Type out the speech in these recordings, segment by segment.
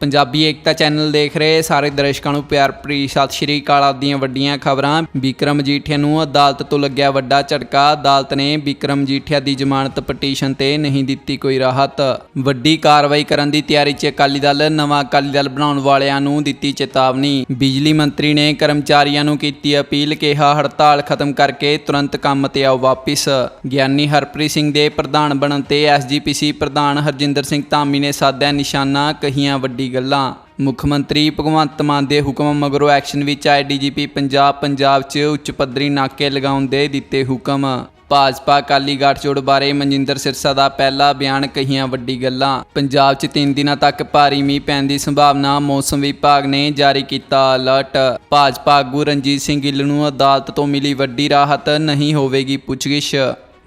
ਪੰਜਾਬੀ ਏਕਤਾ channel ਦੇਖ ਰਹੇ ਸਾਰੇ ਦਰਸ਼ਕਾਂ ਨੂੰ ਪਿਆਰ ਭਰੀ ਸਤਿ ਸ਼੍ਰੀ ਅਕਾਲ। ਆਪ ਵੱਡੀਆਂ ਖਬਰਾਂ। ਵਿਕਰਮ ਮਜੀਠੀਆ ਨੂੰ ਅਦਾਲਤ ਤੋਂ ਲੱਗਿਆ ਵੱਡਾ ਝਟਕਾ। ਅਦਾਲਤ ਨੇ ਵਿਕਰਮ ਮਜੀਠੀਆ ਦੀ ਜ਼ਮਾਨਤ ਪਟੀਸ਼ਨ ਤੇ ਨਹੀਂ ਦਿੱਤੀ ਕੋਈ ਰਾਹਤ। ਵੱਡੀ ਕਾਰਵਾਈ ਕਰਨ ਦੀ ਤਿਆਰੀ 'ਚ ਅਕਾਲੀ ਦਲ, ਨਵਾਂ ਅਕਾਲੀ ਦਲ ਬਣਾਉਣ ਵਾਲਿਆਂ ਨੂੰ ਦਿੱਤੀ ਚੇਤਾਵਨੀ। ਬਿਜਲੀ ਮੰਤਰੀ ਨੇ ਕਰਮਚਾਰੀਆਂ ਨੂੰ ਕੀਤੀ ਅਪੀਲ, ਕਿਹਾ ਹੜਤਾਲ ਖਤਮ ਕਰਕੇ ਤੁਰੰਤ ਕੰਮ ਤੇ ਆਓ ਵਾਪਿਸ। ਗਿਆਨੀ ਹਰਪ੍ਰੀਤ ਸਿੰਘ ਦੇ ਪ੍ਰਧਾਨ ਬਣਨ ਤੇ ਐਸਜੀਪੀਸੀ ਪ੍ਰਧਾਨ ਹਰਜਿੰਦਰ ਸਿੰਘ ਧਾਮੀ ਨੇ ਸਾਧਿਆ ਨਿਸ਼ਾਨਾ। ਕਹੀਆਂ ਵੱਡੀ ਗੱਲਾਂ। ਮੁੱਖ ਮੰਤਰੀ ਭਗਵੰਤ ਮਾਨ ਦੇ ਹੁਕਮ ਮਗਰੋਂ ਐਕਸ਼ਨ ਵਿੱਚ ਆਏ ਡੀਜੀਪੀ ਪੰਜਾਬ ਪੰਜਾਬ 'ਚ ਉੱਚ ਪੱਧਰੀ ਨਾਕੇ ਲਗਾਉਣ ਦੇ ਦਿੱਤੇ ਹੁਕਮ। ਭਾਜਪਾ ਅਕਾਲੀ ਗੱਠਜੋੜ ਬਾਰੇ ਮਨਜਿੰਦਰ ਸਿਰਸਾ ਦਾ ਪਹਿਲਾ ਬਿਆਨ, ਕਹੀਆਂ ਵੱਡੀ ਗੱਲਾਂ। ਪੰਜਾਬ 'ਚ 3 ਦਿਨਾਂ ਤੱਕ ਭਾਰੀ ਮੀਂਹ ਪੈਣ ਦੀ ਸੰਭਾਵਨਾ ਮੌਸਮ ਵਿਭਾਗ ਨੇ ਜਾਰੀ ਕੀਤਾ ਅਲਰਟ। ਭਾਜਪਾ ਆਗੂ ਰਣਜੀਤ ਸਿੰਘ ਗਿੱਲ ਨੂੰ ਅਦਾਲਤ ਤੋਂ ਮਿਲੀ ਵੱਡੀ ਰਾਹਤ ਨਹੀਂ ਹੋਵੇਗੀ ਪੁੱਛਗਿੱਛ।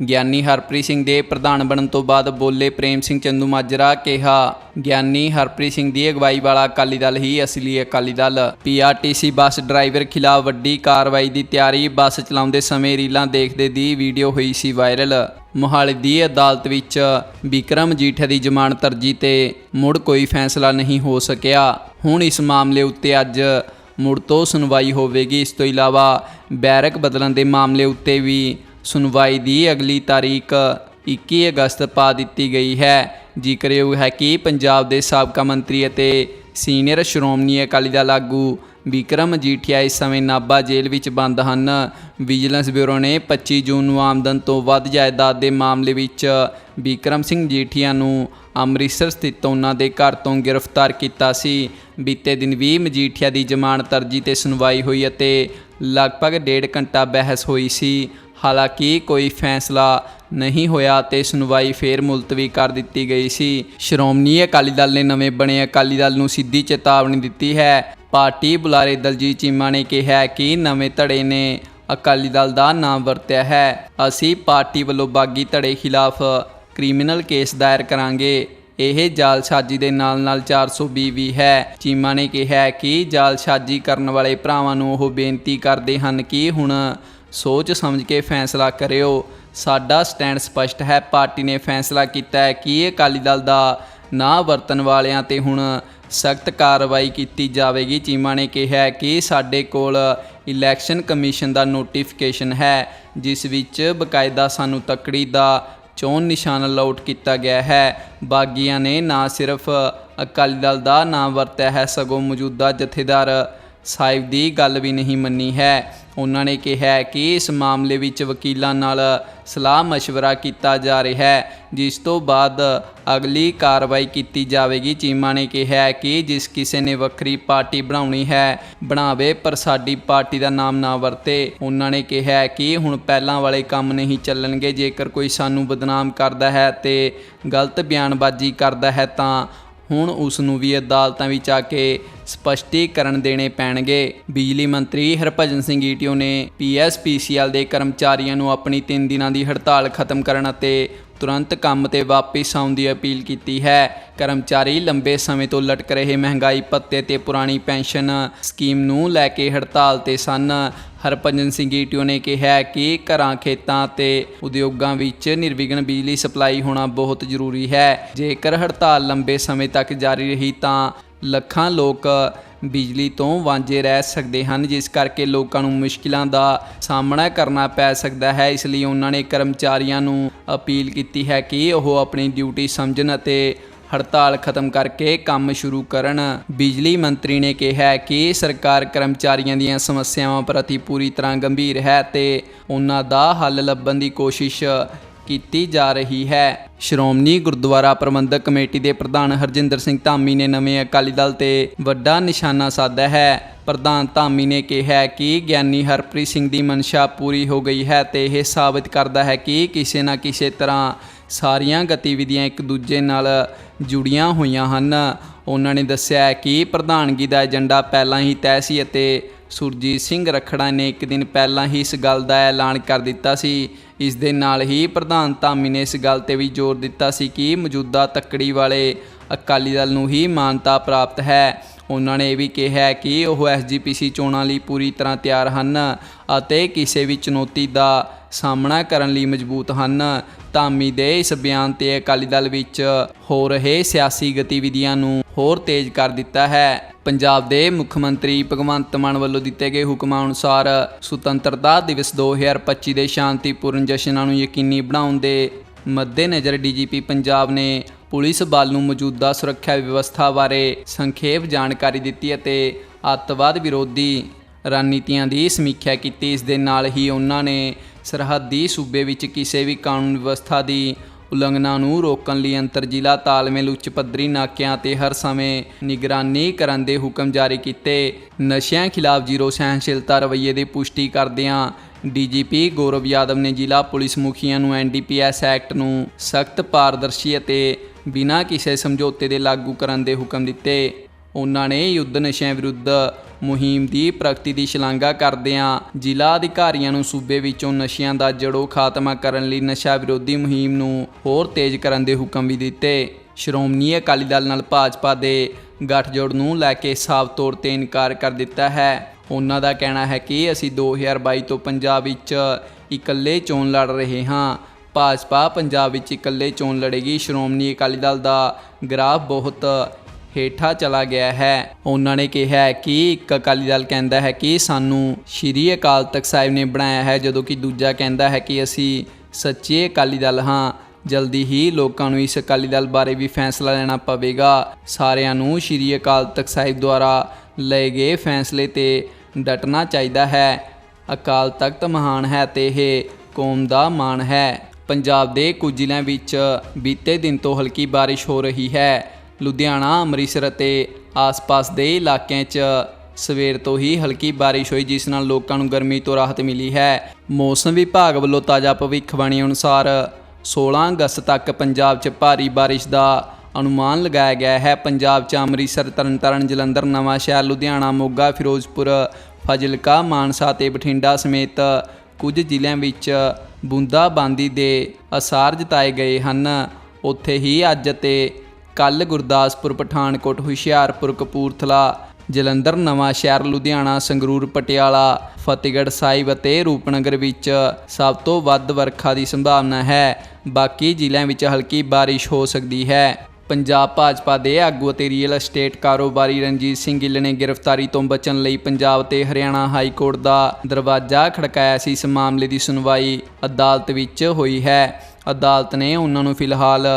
ਗਿਆਨੀ ਹਰਪ੍ਰੀਤ ਸਿੰਘ ਦੇ ਪ੍ਰਧਾਨ ਬਣਨ ਤੋਂ ਬਾਅਦ ਬੋਲੇ ਪ੍ਰੇਮ ਸਿੰਘ ਚੰਦੂ ਮਾਜਰਾ ਕਿਹਾ, ਗਿਆਨੀ ਹਰਪ੍ਰੀਤ ਸਿੰਘ ਦੀ ਅਗਵਾਈ ਵਾਲਾ ਅਕਾਲੀ ਦਲ ਹੀ ਅਸਲੀ Akali Dal. PRTC bus driver ਖਿਲਾਫ ਵੱਡੀ ਕਾਰਵਾਈ ਦੀ ਤਿਆਰੀ ਬੱਸ ਚਲਾਉਂਦੇ ਸਮੇਂ ਰੀਲਾਂ ਦੇਖਦੇ ਦੀ ਵੀਡੀਓ ਹੋਈ ਸੀ ਵਾਇਰਲ। ਮੋਹਾਲੀ ਦੀ ਅਦਾਲਤ ਵਿੱਚ ਵਿਕਰਮ ਜੀਠਾ ਦੀ ਜ਼ਮਾਨਤ ਅਰਜੀ ਤੇ ਮੁੜ ਕੋਈ ਫੈਸਲਾ ਨਹੀਂ ਹੋ ਸਕਿਆ। ਹੁਣ ਇਸ ਮਾਮਲੇ ਉੱਤੇ ਅੱਜ ਮੁੜ ਤੋਂ ਸੁਣਵਾਈ ਹੋਵੇਗੀ। ਇਸ ਤੋਂ ਇਲਾਵਾ ਬੈਰਕ ਬਦਲਣ ਦੇ ਮਾਮਲੇ ਉੱਤੇ ਵੀ ਸੁਣਵਾਈ ਦੀ ਅਗਲੀ ਤਾਰੀਖ 21 ਅਗਸਤ ਪਾ ਦਿੱਤੀ ਗਈ ਹੈ। ਜ਼ਿਕਰਯੋਗ ਹੈ ਕਿ ਪੰਜਾਬ ਦੇ ਸਾਬਕਾ ਮੰਤਰੀ ਅਤੇ ਸੀਨੀਅਰ ਸ਼੍ਰੋਮਣੀ ਅਕਾਲੀ ਦਲ ਆਗੂ ਵਿਕਰਮ ਮਜੀਠੀਆ ਇਸ ਸਮੇਂ ਨਾਭਾ ਜੇਲ੍ਹ ਵਿੱਚ ਬੰਦ ਹਨ। ਵਿਜੀਲੈਂਸ ਬਿਊਰੋ ਨੇ 25 ਜੂਨ ਨੂੰ ਆਮਦਨ ਤੋਂ ਵੱਧ ਜਾਇਦਾਦ ਦੇ ਮਾਮਲੇ ਵਿੱਚ ਵਿਕਰਮ ਸਿੰਘ ਜੀਠੀਆ ਨੂੰ ਅੰਮ੍ਰਿਤਸਰ ਸਥਿਤ ਉਹਨਾਂ ਦੇ ਘਰ ਤੋਂ ਗ੍ਰਿਫਤਾਰ ਕੀਤਾ ਸੀ। ਬੀਤੇ ਦਿਨ ਵੀ ਮਜੀਠੀਆ ਦੀ ਜ਼ਮਾਨਤ ਅਰਜੀ ਤੇ ਸੁਣਵਾਈ ਹੋਈ ਅਤੇ ਲਗਭਗ ਡੇਢ ਘੰਟਾ ਬਹਿਸ ਹੋਈ ਸੀ। ਹਾਲਾਂਕਿ ਕੋਈ ਫੈਸਲਾ ਨਹੀਂ ਹੋਇਆ ਤੇ ਸੁਣਵਾਈ ਫੇਰ ਮੁਲਤਵੀ ਕਰ ਦਿੱਤੀ ਗਈ ਸੀ। ਸ਼੍ਰੋਮਣੀ ਅਕਾਲੀ ਦਲ ਨੇ ਨਵੇਂ ਬਣੇ ਅਕਾਲੀ ਦਲ ਨੂੰ ਸਿੱਧੀ ਚੇਤਾਵਨੀ ਦਿੱਤੀ ਹੈ। ਪਾਰਟੀ ਬੁਲਾਰੇ ਦਲਜੀਤ ਚੀਮਾ ਨੇ ਕਿਹਾ ਕਿ ਨਵੇਂ ਧੜੇ ਨੇ ਅਕਾਲੀ ਦਲ ਦਾ ਨਾਮ ਵਰਤਿਆ ਹੈ। ਅਸੀਂ ਪਾਰਟੀ ਵੱਲੋਂ ਬਾਗੀ ਧੜੇ ਖਿਲਾਫ ਕ੍ਰਿਮੀਨਲ ਕੇਸ ਦਾਇਰ ਕਰਾਂਗੇ। ਇਹ ਜਾਲਸਾਜ਼ੀ ਦੇ ਨਾਲ-ਨਾਲ 420 ਵੀ ਹੈ। ਚੀਮਾ ਨੇ ਕਿਹਾ ਕਿ ਜਾਲਸਾਜ਼ੀ ਕਰਨ ਵਾਲੇ ਭਰਾਵਾਂ ਨੂੰ ਉਹ ਬੇਨਤੀ ਕਰਦੇ ਹਨ ਕਿ ਹੁਣ ਸੋਚ ਸਮਝ ਕੇ ਫੈਸਲਾ ਕਰਿਓ। ਸਾਡਾ ਸਟੈਂਡ ਸਪਸ਼ਟ ਹੈ, ਪਾਰਟੀ ਨੇ ਫੈਸਲਾ ਕੀਤਾ ਹੈ ਕਿ ਇਹ ਅਕਾਲੀ ਦਲ ਦਾ ਨਾ ਵਰਤਣ ਵਾਲਿਆਂ ਤੇ ਹੁਣ ਸਖਤ ਕਾਰਵਾਈ ਕੀਤੀ ਜਾਵੇਗੀ। ਚੀਮਾ ਨੇ ਕਿਹਾ ਕਿ ਸਾਡੇ ਕੋਲ ਇਲੈਕਸ਼ਨ ਕਮਿਸ਼ਨ ਦਾ ਨੋਟੀਫਿਕੇਸ਼ਨ ਹੈ, ਜਿਸ ਵਿੱਚ ਬਕਾਇਦਾ ਸਾਨੂੰ ਤਕੜੀ ਦਾ ਚੋਣ ਨਿਸ਼ਾਨ ਅਲਾਉਟ ਕੀਤਾ ਗਿਆ ਹੈ। ਬਾਗੀਆਂ ਨੇ ਨਾ ਸਿਰਫ ਅਕਾਲੀ ਦਲ ਦਾ ਨਾਮ ਵਰਤਿਆ ਹੈ, ਸਗੋਂ ਮੌਜੂਦਾ ਜਥੇਦਾਰ ਸਾਹਿਬ ਦੀ ਗੱਲ ਵੀ ਨਹੀਂ ਮੰਨੀ ਹੈ। ਉਹਨਾਂ ਨੇ ਕਿਹਾ ਕਿ ਇਸ ਮਾਮਲੇ ਵਿੱਚ ਵਕੀਲਾਂ ਨਾਲ ਸਲਾਹ مشਵਰਾ ਕੀਤਾ ਜਾ ਰਿਹਾ ਹੈ, ਜਿਸ ਤੋਂ ਬਾਅਦ ਅਗਲੀ ਕਾਰਵਾਈ ਕੀਤੀ ਜਾਵੇਗੀ। ਚੀਮਾ ਨੇ ਕਿਹਾ ਕਿ ਜਿਸ ਕਿਸੇ ਨੇ ਵੱਖਰੀ ਪਾਰਟੀ ਬਣਾਉਣੀ ਹੈ, ਬਣਾਵੇ, ਪਰ ਸਾਡੀ ਪਾਰਟੀ ਦਾ ਨਾਮ ਨਾ ਵਰਤੇ। ਉਹਨਾਂ ਨੇ ਕਿਹਾ ਕਿ ਹੁਣ ਪਹਿਲਾਂ ਵਾਲੇ ਕੰਮ ਨਹੀਂ ਚੱਲਣਗੇ। ਜੇਕਰ ਕੋਈ ਸਾਨੂੰ ਬਦਨਾਮ ਕਰਦਾ ਹੈ ਤੇ ਗਲਤ ਬਿਆਨਬਾਜ਼ੀ ਕਰਦਾ ਹੈ, ਤਾਂ ਹੁਣ ਉਸ ਨੂੰ ਵੀ ਅਦਾਲਤਾਂ ਵਿੱਚ ਆ ਕੇ ਸਪਸ਼ਟੀਕਰਨ ਦੇਣੇ ਪੈਣਗੇ। ਬਿਜਲੀ ਮੰਤਰੀ ਹਰਭਜਨ ਸਿੰਘ ਈਟੀਓ ਨੇ ਪੀਐਸਪੀਸੀਐਲ ਦੇ ਕਰਮਚਾਰੀਆਂ ਨੂੰ ਆਪਣੀ 3 ਦਿਨਾਂ ਦੀ ਹੜਤਾਲ ਖਤਮ ਕਰਨ ਅਤੇ ਤੁਰੰਤ ਕੰਮ ਤੇ ਵਾਪਸ ਆਉਣ ਦੀ ਅਪੀਲ ਕੀਤੀ ਹੈ। ਕਰਮਚਾਰੀ ਲੰਬੇ ਸਮੇਂ ਤੋਂ ਲਟਕ ਰਹੇ ਮਹਿੰਗਾਈ ਭੱਤੇ ਤੇ ਪੁਰਾਣੀ ਪੈਨਸ਼ਨ ਸਕੀਮ ਨੂੰ ਲੈ ਕੇ ਹੜਤਾਲ ਤੇ ਸਨ। ਹਰਭਜਨ ਸਿੰਘ ਈਟੀਓ ਨੇ ਕਿਹਾ ਕਿ ਘਰਾਂ, ਖੇਤਾਂ ਤੇ ਉਦਯੋਗਾਂ ਵਿੱਚ ਨਿਰਵਿਘਨ ਬਿਜਲੀ ਸਪਲਾਈ ਹੋਣਾ ਬਹੁਤ ਜ਼ਰੂਰੀ ਹੈ। ਜੇਕਰ ਹੜਤਾਲ ਲੰਬੇ ਸਮੇਂ ਤੱਕ ਜਾਰੀ ਰਹੀ ਤਾਂ ਲੱਖਾਂ ਲੋਕ ਬਿਜਲੀ ਤੋਂ ਵਾਂਝੇ ਰਹਿ ਸਕਦੇ ਹਨ, ਜਿਸ ਕਰਕੇ ਲੋਕਾਂ ਨੂੰ ਮੁਸ਼ਕਿਲਾਂ ਦਾ ਸਾਹਮਣਾ ਕਰਨਾ ਪੈ ਸਕਦਾ ਹੈ। ਇਸ ਲਈ ਉਹਨਾਂ ਨੇ ਕਰਮਚਾਰੀਆਂ ਨੂੰ ਅਪੀਲ ਕੀਤੀ ਹੈ ਕਿ ਉਹ ਆਪਣੀ ਡਿਊਟੀ ਸਮਝਣ ਅਤੇ ਹੜਤਾਲ ਖਤਮ ਕਰਕੇ ਕੰਮ ਸ਼ੁਰੂ ਕਰਨ। ਬਿਜਲੀ ਮੰਤਰੀ ਨੇ ਕਿਹਾ ਕਿ ਸਰਕਾਰ ਕਰਮਚਾਰੀਆਂ ਦੀਆਂ ਸਮੱਸਿਆਵਾਂ ਪ੍ਰਤੀ ਪੂਰੀ ਤਰ੍ਹਾਂ ਗੰਭੀਰ ਹੈ ਤੇ ਉਹਨਾਂ ਦਾ ਹੱਲ ਲੱਭਣ ਦੀ ਕੋਸ਼ਿਸ਼ ਕੀਤੀ ਜਾ ਰਹੀ ਹੈ। ਸ਼੍ਰੋਮਣੀ ਗੁਰਦੁਆਰਾ ਪ੍ਰਬੰਧਕ ਕਮੇਟੀ ਦੇ ਪ੍ਰਧਾਨ ਹਰਜਿੰਦਰ ਸਿੰਘ ਧਾਮੀ ਨੇ ਨਵੇਂ ਅਕਾਲੀ ਦਲ ਤੇ ਵੱਡਾ ਨਿਸ਼ਾਨਾ ਸਾਧਿਆ ਹੈ। ਪ੍ਰਧਾਨ ਧਾਮੀ ਨੇ ਕਿਹਾ ਕਿ ਗਿਆਨੀ ਹਰਪ੍ਰੀਤ ਸਿੰਘ ਦੀ ਮਨਸ਼ਾ ਪੂਰੀ ਹੋ ਗਈ ਹੈ ਤੇ ਇਹ ਸਾਬਤ ਕਰਦਾ ਹੈ ਕਿ ਕਿਸੇ ਨਾ ਕਿਸੇ ਤਰ੍ਹਾਂ ਸਾਰੀਆਂ ਗਤੀਵਿਧੀਆਂ ਇੱਕ ਦੂਜੇ ਨਾਲ ਜੁੜੀਆਂ ਹੋਈਆਂ ਹਨ। ਉਹਨਾਂ ਨੇ ਦੱਸਿਆ ਕਿ ਪ੍ਰਧਾਨਗੀ ਦਾ ਏਜੰਡਾ ਪਹਿਲਾਂ ਹੀ ਤੈਅ ਸੀ ਅਤੇ ਸੁਰਜੀਤ ਸਿੰਘ ਰਖੜਾ ਨੇ ਇੱਕ ਦਿਨ ਪਹਿਲਾਂ ਹੀ ਇਸ ਗੱਲ ਦਾ ਐਲਾਨ ਕਰ ਦਿੱਤਾ ਸੀ। ਇਸ ਦੇ ਨਾਲ ਹੀ ਪ੍ਰਧਾਨ ਧਾਮੀ ਨੇ ਇਸ ਗੱਲ ਤੇ ਵੀ ਜ਼ੋਰ ਦਿੱਤਾ ਸੀ ਕਿ ਮੌਜੂਦਾ ਤੱਕੜੀ ਵਾਲੇ ਅਕਾਲੀ ਦਲ ਨੂੰ ਹੀ ਮਾਨਤਾ ਪ੍ਰਾਪਤ ਹੈ। ਉਹਨਾਂ ਨੇ ਇਹ ਵੀ ਕਿਹਾ ਕਿ ਉਹ ਐਸਜੀਪੀਸੀ ਚੋਣਾਂ ਲਈ ਪੂਰੀ ਤਰ੍ਹਾਂ ਤਿਆਰ ਹਨ ਅਤੇ ਕਿਸੇ ਵੀ ਚੁਣੌਤੀ ਦਾ ਸਾਹਮਣਾ ਕਰਨ ਲਈ ਮਜ਼ਬੂਤ ਹਨ। ਧਾਮੀ ਦੇ ਇਸ ਬਿਆਨ ਤੇ ਅਕਾਲੀ ਦਲ ਵਿੱਚ ਹੋ ਰਹੇ ਸਿਆਸੀ ਗਤੀਵਿਧੀਆਂ ਨੂੰ ਹੋਰ ਤੇਜ਼ ਕਰ ਦਿੱਤਾ ਹੈ। ਪੰਜਾਬ ਦੇ ਮੁੱਖ ਮੰਤਰੀ ਭਗਵੰਤ ਮਾਨ ਵੱਲੋਂ ਦਿੱਤੇ ਗਏ ਹੁਕਮਾਂ ਅਨੁਸਾਰ ਸੁਤੰਤਰਤਾ ਦਿਵਸ 2025 ਦੇ ਸ਼ਾਂਤੀਪੂਰਨ ਜਸ਼ਨਾਂ ਨੂੰ ਯਕੀਨੀ ਬਣਾਉਣ ਦੇ ਮੱਦੇਨਜ਼ਰ ਡੀਜੀਪੀ ਪੰਜਾਬ ਨੇ ਪੁਲਿਸ ਬਲ ਨੂੰ ਮੌਜੂਦਾ ਸੁਰੱਖਿਆ ਵਿਵਸਥਾ ਬਾਰੇ ਸੰਖੇਪ ਜਾਣਕਾਰੀ ਦਿੱਤੀ ਅਤੇ ਅੱਤਵਾਦ ਵਿਰੋਧੀ ਰਣਨੀਤੀਆਂ ਦੀ ਸਮੀਖਿਆ ਕੀਤੀ। ਇਸ ਦੇ ਨਾਲ ਹੀ ਉਹਨਾਂ ਨੇ ਸਰਹੱਦੀ ਸੂਬੇ ਵਿੱਚ ਕਿਸੇ ਵੀ ਕਾਨੂੰਨ ਵਿਵਸਥਾ ਦੀ ਉਲੰਘਣਾ ਨੂੰ ਰੋਕਣ ਲਈ ਅੰਤਰ ਜ਼ਿਲ੍ਹਾ ਤਾਲਮੇਲ ਉੱਚ ਪੱਧਰੀ ਨਾਕਿਆਂ ਤੇ ਹਰ ਸਮੇਂ ਨਿਗਰਾਨੀ ਕਰਨ ਦੇ ਹੁਕਮ ਜਾਰੀ ਕੀਤੇ। ਨਸ਼ਿਆਂ ਖਿਲਾਫ ਜ਼ੀਰੋ ਸਹਿਣਸ਼ੀਲਤਾ ਰਵੱਈਏ ਦੀ ਪੁਸ਼ਟੀ ਕਰਦਿਆਂ ਡੀਜੀਪੀ ਗੌਰਵ ਯਾਦਵ ਨੇ ਜ਼ਿਲ੍ਹਾ ਪੁਲਿਸ ਮੁਖੀਆਂ ਨੂੰ ਐਨਡੀਪੀਐਸ ਐਕਟ ਨੂੰ ਸਖਤ ਪਾਰਦਰਸ਼ੀ ਅਤੇ ਬਿਨਾਂ ਕਿਸੇ ਸਮਝੌਤੇ ਦੇ ਲਾਗੂ ਕਰਨ ਦੇ ਹੁਕਮ ਦਿੱਤੇ। ਉਹਨਾਂ ਨੇ ਯੁੱਧ ਨਸ਼ਿਆਂ ਵਿਰੁੱਧ ਮੁਹਿੰਮ ਦੀ ਪ੍ਰਗਤੀ ਦੀ ਸ਼ਲਾਘਾ ਕਰਦਿਆਂ ਜ਼ਿਲ੍ਹਾ ਅਧਿਕਾਰੀਆਂ ਨੂੰ ਸੂਬੇ ਵਿੱਚੋਂ ਨਸ਼ਿਆਂ ਦਾ ਜੜੋਂ ਖਾਤਮਾ ਕਰਨ ਲਈ ਨਸ਼ਾ ਵਿਰੋਧੀ ਮੁਹਿੰਮ ਨੂੰ ਹੋਰ ਤੇਜ਼ ਕਰਨ ਦੇ ਹੁਕਮ ਵੀ ਦਿੱਤੇ। ਸ਼੍ਰੋਮਣੀ ਅਕਾਲੀ ਦਲ ਨਾਲ ਭਾਜਪਾ ਦੇ ਗੱਠਜੋੜ ਨੂੰ ਲੈ ਕੇ ਸਾਫ਼ ਤੌਰ ਤੇ ਇਨਕਾਰ ਕਰ ਦਿੱਤਾ ਹੈ। ਉਹਨਾਂ ਦਾ ਕਹਿਣਾ ਹੈ ਕਿ ਅਸੀਂ 2022 ਤੋਂ ਪੰਜਾਬ ਵਿੱਚ ਇਕੱਲੇ ਚੋਣ ਲੜ ਰਹੇ ਹਾਂ। ਭਾਜਪਾ ਪੰਜਾਬ ਵਿੱਚ ਇਕੱਲੇ ਚੋਣ ਲੜੇਗੀ। ਸ਼੍ਰੋਮਣੀ ਅਕਾਲੀ ਦਲ ਦਾ ਗ੍ਰਾਫ ਬਹੁਤ ਹੇਠਾਂ ਚਲਾ ਗਿਆ ਹੈ। ਉਹਨਾਂ ਨੇ ਕਿਹਾ ਹੈ ਕਿ ਇੱਕ ਅਕਾਲੀ ਦਲ ਕਹਿੰਦਾ ਹੈ ਕਿ ਸਾਨੂੰ ਸ਼੍ਰੀ ਅਕਾਲ ਤਖਤ ਸਾਹਿਬ ਨੇ ਬਣਾਇਆ ਹੈ, ਜਦੋਂ ਕਿ ਦੂਜਾ ਕਹਿੰਦਾ ਹੈ ਕਿ ਅਸੀਂ ਸੱਚੇ ਅਕਾਲੀ ਦਲ ਹਾਂ। ਜਲਦੀ ਹੀ ਲੋਕਾਂ ਨੂੰ ਇਸ ਅਕਾਲੀ ਦਲ ਬਾਰੇ ਵੀ ਫੈਸਲਾ ਲੈਣਾ ਪਵੇਗਾ। ਸਾਰਿਆਂ ਨੂੰ ਸ਼੍ਰੀ ਅਕਾਲ ਤਖਤ ਸਾਹਿਬ ਦੁਆਰਾ ਲਏ ਗਏ ਫੈਸਲੇ ਤੇ ਡਟਣਾ ਚਾਹੀਦਾ ਹੈ। ਅਕਾਲ ਤਖਤ ਮਹਾਨ ਹੈ ਤੇ ਇਹ ਕੌਮ ਦਾ ਮਾਣ ਹੈ। ਪੰਜਾਬ ਦੇ ਕੁਝ ਜ਼ਿਲ੍ਹਿਆਂ ਵਿੱਚ ਬੀਤੇ ਦਿਨ ਤੋਂ ਹਲਕੀ ਬਾਰਿਸ਼ ਹੋ ਰਹੀ ਹੈ। ਲੁਧਿਆਣਾ, ਅੰਮ੍ਰਿਤਸਰ ਅਤੇ ਆਸ-ਪਾਸ ਦੇ ਇਲਾਕਿਆਂ 'ਚ ਸਵੇਰ ਤੋਂ ਹੀ ਹਲਕੀ ਬਾਰਿਸ਼ ਹੋਈ, ਜਿਸ ਨਾਲ ਲੋਕਾਂ ਨੂੰ ਗਰਮੀ ਤੋਂ ਰਾਹਤ ਮਿਲੀ ਹੈ। ਮੌਸਮ ਵਿਭਾਗ ਵੱਲੋਂ ਤਾਜ਼ਾ ਭਵਿੱਖਬਾਣੀ ਅਨੁਸਾਰ 16 ਅਗਸਤ ਤੱਕ ਪੰਜਾਬ 'ਚ ਭਾਰੀ ਬਾਰਿਸ਼ ਦਾ ਅਨੁਮਾਨ ਲਗਾਇਆ ਗਿਆ ਹੈ। ਪੰਜਾਬ 'ਚ ਅੰਮ੍ਰਿਤਸਰ, ਤਰਨਤਾਰਨ, ਜਲੰਧਰ, ਨਵਾਂ ਸ਼ਹਿਰ, ਲੁਧਿਆਣਾ, ਮੋਗਾ, ਫਿਰੋਜ਼ਪੁਰ, ਫਾਜ਼ਿਲਕਾ, ਮਾਨਸਾ ਤੇ ਬਠਿੰਡਾ ਸਮੇਤ ਕੁਝ ਜ਼ਿਲ੍ਹਿਆਂ ਵਿੱਚ ਬੂੰਦਾਬਾਂਦੀ ਦੇ ਅਸਾਰ ਜਤਾਏ ਗਏ ਹਨ। ਉੱਥੇ ਹੀ ਅੱਜ ਅਤੇ ਕੱਲ ਗੁਰਦਾਸਪੁਰ, ਪਠਾਨਕੋਟ, ਹੁਸ਼ਿਆਰਪੁਰ, ਕਪੂਰਥਲਾ, ਜਲੰਧਰ, ਨਵਾਂ ਸ਼ਹਿਰ, ਲੁਧਿਆਣਾ, ਸੰਗਰੂਰ, ਪਟਿਆਲਾ, ਫਤਿਹਗੜ੍ਹ ਸਾਹਿਬ ਅਤੇ ਰੂਪਨਗਰ ਵਿੱਚ ਸਭ ਤੋਂ ਵੱਧ ਵਰਖਾ ਦੀ ਸੰਭਾਵਨਾ ਹੈ। ਬਾਕੀ ਜ਼ਿਲ੍ਹਿਆਂ ਵਿੱਚ ਹਲਕੀ ਬਾਰਿਸ਼ ਹੋ ਸਕਦੀ ਹੈ। ਪੰਜਾਬ ਭਾਜਪਾ ਦੇ ਆਗੂ ਅਤੇ ਰੀਅਲ ਅਸਟੇਟ ਕਾਰੋਬਾਰੀ ਰਣਜੀਤ ਸਿੰਘ ਗਿੱਲ ਨੇ ਗ੍ਰਿਫਤਾਰੀ ਤੋਂ ਬਚਣ ਲਈ ਪੰਜਾਬ ਤੇ ਹਰਿਆਣਾ ਹਾਈ ਕੋਰਟ ਦਾ ਦਰਵਾਜ਼ਾ ਖੜਕਾਇਆ ਸੀ। ਇਸ ਮਾਮਲੇ ਦੀ ਸੁਣਵਾਈ ਅਦਾਲਤ ਵਿੱਚ ਹੋਈ ਹੈ। ਅਦਾਲਤ ਨੇ ਉਹਨਾਂ ਨੂੰ ਫਿਲਹਾਲ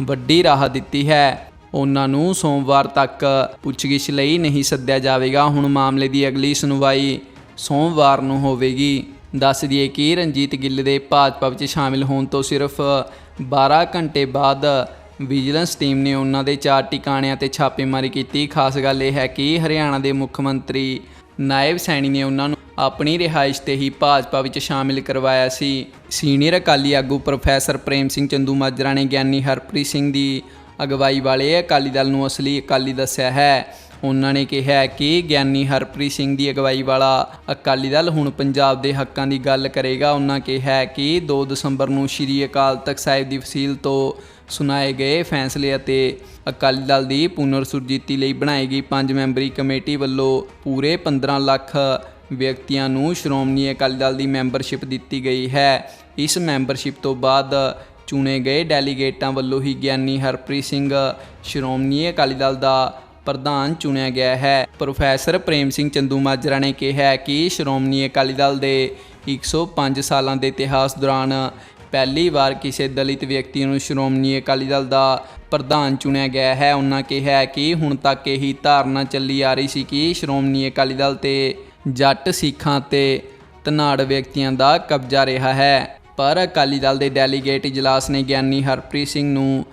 ਵੱਡੀ ਰਾਹ ਦਿੱਤੀ ਹੈ। ਉਹਨਾਂ ਨੂੰ ਸੋਮਵਾਰ ਤੱਕ ਪੁੱਛਗਿੱਛ ਲਈ ਨਹੀਂ ਸੱਦਿਆ ਜਾਵੇਗਾ। ਹੁਣ ਮਾਮਲੇ ਦੀ ਅਗਲੀ ਸੁਣਵਾਈ ਸੋਮਵਾਰ ਨੂੰ ਹੋਵੇਗੀ। ਦੱਸ ਦਈਏ ਕਿ ਰਣਜੀਤ ਗਿੱਲ ਦੇ ਭਾਜਪਾ ਵਿੱਚ ਸ਼ਾਮਿਲ ਹੋਣ ਤੋਂ ਸਿਰਫ 12 ਘੰਟੇ ਬਾਅਦ ਵਿਜੀਲੈਂਸ ਟੀਮ ਨੇ ਉਹਨਾਂ ਦੇ ਚਾਰ ਟਿਕਾਣਿਆਂ ਤੇ ਛਾਪੇਮਾਰੀ ਕੀਤੀ। ਖਾਸ ਗੱਲ ਇਹ ਹੈ ਕਿ ਹਰਿਆਣਾ ਦੇ ਮੁੱਖ ਮੰਤਰੀ ਨਾਇਬ ਸੈਣੀ ਨੇ ਉਹਨਾਂ ਨੂੰ ਆਪਣੀ ਰਿਹਾਇਸ਼ ਤੇ ਹੀ ਭਾਜਪਾ ਵਿੱਚ ਸ਼ਾਮਿਲ ਕਰਵਾਇਆ ਸੀ। ਸੀਨੀਅਰ ਅਕਾਲੀ ਆਗੂ ਪ੍ਰੋਫੈਸਰ ਪ੍ਰੇਮ ਸਿੰਘ ਚੰਦੂ ਮਾਜਰਾ ਨੇ ਗਿਆਨੀ ਹਰਪ੍ਰੀਤ ਸਿੰਘ ਦੀ ਅਗਵਾਈ ਵਾਲੇ ਅਕਾਲੀ ਦਲ ਨੂੰ ਅਸਲੀ ਅਕਾਲੀ ਦੱਸਿਆ ਹੈ। ਉਹਨਾਂ ਨੇ ਕਿਹਾ ਕਿ ਗਿਆਨੀ ਹਰਪ੍ਰੀਤ ਸਿੰਘ ਦੀ ਅਗਵਾਈ ਵਾਲਾ ਅਕਾਲੀ ਦਲ ਹੁਣ ਪੰਜਾਬ ਦੇ ਹੱਕਾਂ ਦੀ ਗੱਲ ਕਰੇਗਾ। ਉਹਨਾਂ ਕਿਹਾ ਕਿ 2 ਦਸੰਬਰ ਨੂੰ ਸ਼੍ਰੀ ਅਕਾਲ ਤਖਤ ਸਾਹਿਬ ਦੀ ਫਸੀਲ ਤੋਂ ਸੁਣਾਏ ਗਏ ਫੈਸਲੇ ਅਤੇ ਅਕਾਲੀ ਦਲ ਦੀ ਪੁਨਰ ਸੁਰਜੀਤੀ ਲਈ ਬਣਾਈ ਗਈ ਪੰਜ ਮੈਂਬਰੀ ਕਮੇਟੀ ਵੱਲੋਂ ਪੂਰੇ 15 ਲੱਖ ਵਿਅਕਤੀਆਂ ਨੂੰ ਸ਼੍ਰੋਮਣੀ ਅਕਾਲੀ ਦਲ ਦੀ ਮੈਂਬਰਸ਼ਿਪ ਦਿੱਤੀ ਗਈ ਹੈ। ਇਸ ਮੈਂਬਰਸ਼ਿਪ ਤੋਂ ਬਾਅਦ ਚੁਣੇ ਗਏ ਡੈਲੀਗੇਟਾਂ ਵੱਲੋਂ ਹੀ ਗਿਆਨੀ ਹਰਪ੍ਰੀਤ ਸਿੰਘ ਸ਼੍ਰੋਮਣੀ ਅਕਾਲੀ ਦਲ ਦਾ ਪ੍ਰਧਾਨ ਚੁਣਿਆ ਗਿਆ ਹੈ। ਪ੍ਰੋਫੈਸਰ ਪ੍ਰੇਮ ਸਿੰਘ ਚੰਦੂ ਮਾਜਰਾ ਨੇ ਕਿਹਾ ਕਿ ਸ਼੍ਰੋਮਣੀ ਅਕਾਲੀ ਦਲ ਦੇ 105 ਸਾਲਾਂ ਦੇ ਇਤਿਹਾਸ ਦੌਰਾਨ ਪਹਿਲੀ ਵਾਰ ਕਿਸੇ ਦਲਿਤ ਵਿਅਕਤੀ ਨੂੰ ਸ਼੍ਰੋਮਣੀ ਅਕਾਲੀ ਦਲ ਦਾ ਪ੍ਰਧਾਨ ਚੁਣਿਆ ਗਿਆ ਹੈ। ਉਹਨਾਂ ਕਿਹਾ ਕਿ ਹੁਣ ਤੱਕ ਇਹੀ ਧਾਰਨਾ ਚੱਲੀ ਆ ਰਹੀ ਸੀ ਕਿ ਸ਼੍ਰੋਮਣੀ ਅਕਾਲੀ ਦਲ ਤੇ ਜੱਟ ਸਿੱਖਾਂ ਤੇ ਧਨਾੜ ਵਿਅਕਤੀਆਂ ਦਾ ਕਬਜ਼ਾ ਰਿਹਾ ਹੈ। ਪਰ ਅਕਾਲੀ ਦਲ ਦੇ ਡੈਲੀਗੇਟ ਇਜਲਾਸ ਨੇ ਗਿਆਨੀ ਹਰਪ੍ਰੀਤ ਸਿੰਘ ਨੂੰ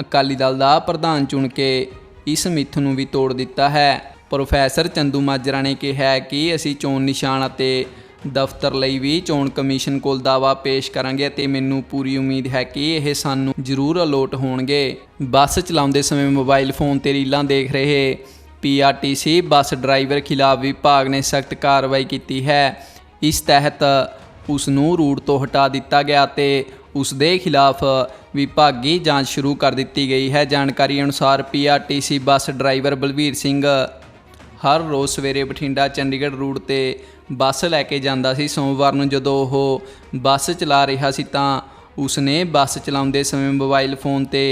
ਅਕਾਲੀ ਦਲ ਦਾ ਪ੍ਰਧਾਨ ਚੁਣ ਕੇ ਇਸ ਮਿੱਥ ਨੂੰ ਵੀ ਤੋੜ ਦਿੱਤਾ ਹੈ। ਪ੍ਰੋਫੈਸਰ ਚੰਦੂ ਮਾਜਰਾ ਨੇ ਕਿਹਾ ਕਿ ਅਸੀਂ ਚੋਣ ਨਿਸ਼ਾਨ ਅਤੇ ਦਫ਼ਤਰ ਲਈ ਵੀ ਚੋਣ ਕਮਿਸ਼ਨ ਕੋਲ ਦਾਵਾ ਪੇਸ਼ ਕਰਾਂਗੇ ਅਤੇ ਮੈਨੂੰ ਪੂਰੀ ਉਮੀਦ ਹੈ ਕਿ ਇਹ ਸਾਨੂੰ ਜ਼ਰੂਰ ਅਲੋਟ ਹੋਣਗੇ। ਬੱਸ ਚਲਾਉਂਦੇ ਸਮੇਂ ਮੋਬਾਈਲ ਫੋਨ ਤੇ ਰੀਲਾਂ ਦੇਖ ਰਹੇ ਪੀਆਰਟੀਸੀ ਬੱਸ ਡਰਾਈਵਰ ਖਿਲਾਫ ਵਿਭਾਗ ਨੇ ਸਖਤ ਕਾਰਵਾਈ ਕੀਤੀ ਹੈ। ਇਸ ਤਹਿਤ ਉਸ ਨੂੰ ਰੂਟ ਤੋਂ ਹਟਾ ਦਿੱਤਾ ਗਿਆ ਤੇ ਉਸ ਦੇ ਖਿਲਾਫ ਵਿਭਾਗੀ ਜਾਂਚ ਸ਼ੁਰੂ ਕਰ ਦਿੱਤੀ ਗਈ ਹੈ। ਜਾਣਕਾਰੀ ਅਨੁਸਾਰ PRTC bus driver Balvir Singh ਹਰ ਰੋਜ਼ ਸਵੇਰੇ ਬਠਿੰਡਾ, ਚੰਡੀਗੜ੍ਹ ਰੂਟ ਤੇ ਬੱਸ ਲੈ ਕੇ ਜਾਂਦਾ ਸੀ। ਸੋਮਵਾਰ ਨੂੰ ਜਦੋਂ ਉਹ ਬੱਸ ਚਲਾ ਰਿਹਾ ਸੀ ਤਾਂ ਉਸਨੇ ਬੱਸ ਚਲਾਉਂਦੇ ਸਮੇਂ ਮੋਬਾਈਲ ਫੋਨ ਤੇ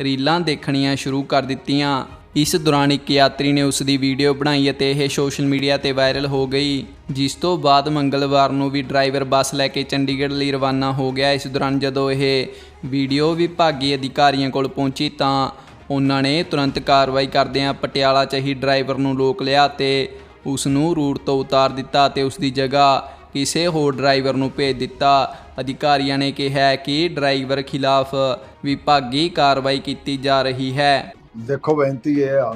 ਰੀਲਾਂ ਦੇਖਣੀਆਂ ਸ਼ੁਰੂ ਕਰ ਦਿੱਤੀਆਂ। ਇਸ ਦੌਰਾਨ ਇੱਕ ਯਾਤਰੀ ਨੇ ਉਸ ਦੀ ਵੀਡੀਓ ਬਣਾਈ ਅਤੇ ਇਹ ਸੋਸ਼ਲ ਮੀਡੀਆ ਤੇ ਵਾਇਰਲ ਹੋ ਗਈ, ਜਿਸ ਤੋਂ ਬਾਅਦ ਮੰਗਲਵਾਰ ਨੂੰ ਵੀ ਡਰਾਈਵਰ ਬੱਸ ਲੈ ਕੇ ਚੰਡੀਗੜ੍ਹ ਲਈ ਰਵਾਨਾ ਹੋ ਗਿਆ। ਇਸ ਦੌਰਾਨ ਜਦੋਂ ਇਹ ਵੀਡੀਓ ਵਿਭਾਗੀ ਅਧਿਕਾਰੀਆਂ ਕੋਲ ਪਹੁੰਚੀ ਤਾਂ ਉਹਨਾਂ ਨੇ ਤੁਰੰਤ ਕਾਰਵਾਈ ਕਰਦਿਆਂ ਪਟਿਆਲਾ 'ਚ ਹੀ ਡਰਾਈਵਰ ਨੂੰ ਰੋਕ ਲਿਆ ਤੇ ਉਸ ਨੂੰ ਰੂਟ ਤੋਂ ਉਤਾਰ ਦਿੱਤਾ ਤੇ ਉਸ ਦੀ ਜਗ੍ਹਾ ਕਿਸੇ ਹੋਰ ਡਰਾਈਵਰ ਨੂੰ ਭੇਜ ਦਿੱਤਾ। ਅਧਿਕਾਰੀਆਂ ਨੇ ਕਿਹਾ ਕਿ ਡਰਾਈਵਰ ਖਿਲਾਫ ਵਿਭਾਗੀ ਕਾਰਵਾਈ ਕੀਤੀ ਜਾ ਰਹੀ ਹੈ। ਦੇਖੋ, ਬੇਨਤੀ ਇਹ ਆ